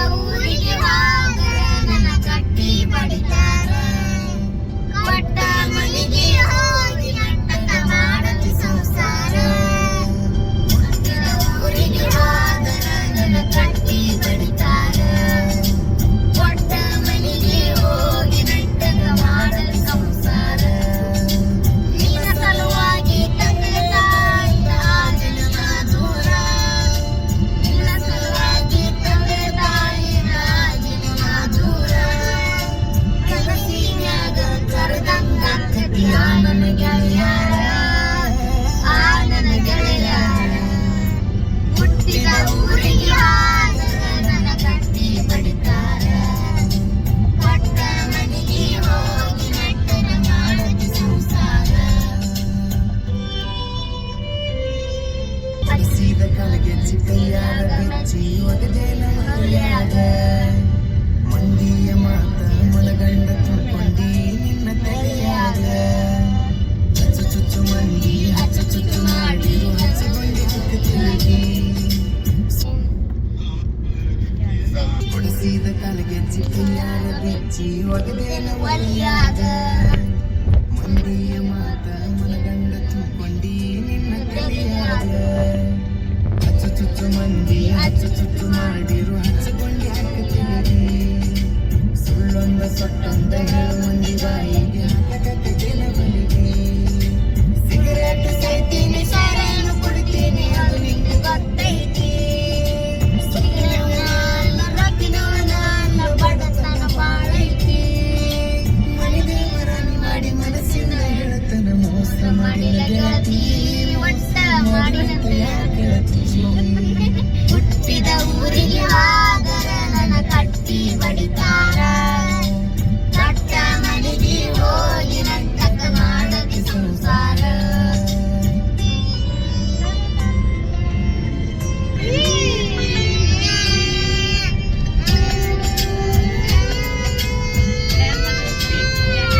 Hallelujah. ಮೆಚ್ಚಿ ಕೈಯಾರ ಬೆಚ್ಚಿ ಒಗದೇನ ಮದುವೆಯಾಗ ಮಂದಿಯ ಮಾತ ಮನಗಂಡ ತುಂಬಿಕೊಂಡಿ ನಿನ್ನ ತಲೆಯಾಗ ಚುಚ್ಚು ಚುಚ್ಚು ಮಂದಿ ಹಚ್ಚು ಚುಚ್ಚು ಮಾಡಿರು ಹಚ್ಚಗೊಂಡಿ ಚುಕ್ಕ ತಿರುಗಿ ಹೊಡಿಸಿದ ಕಾಲಿಗೆಚ್ಚಿ ಕೈಯಾರ ಬೆಚ್ಚಿ ಒಗದೇನ ಒಲಿಯಾಗ ಚುಚ್ಚು ಮಂದಿ ಹಚ್ಚು ಚುಚ್ಚು ಮಾಡಿರು ಹಚ್ಚಿಕೊಂಡು ಹಾಕುತ್ತೀರಿ ಸುಳ್ಳೊಂದ ಸೊಟ್ಟೊಂದ ಹೇಳು ಮಂದಿ ಬಾಯಿಗೆ ಹಾಕಕತ್ತೆ ಕೆಲವರಿಗೆ ಸಿಗರೇಟ್ ಸೈತೀನಿ ಸಾರನ್ನು ಕುಡಿತೀನಿ, ಅದು ಮಾಡಿ ಮನಸ್ಸಿನ ಹೇಳುತ್ತಾನೆ, ಮೋಸ ಮಾಡಿ ಗೆಳತಿ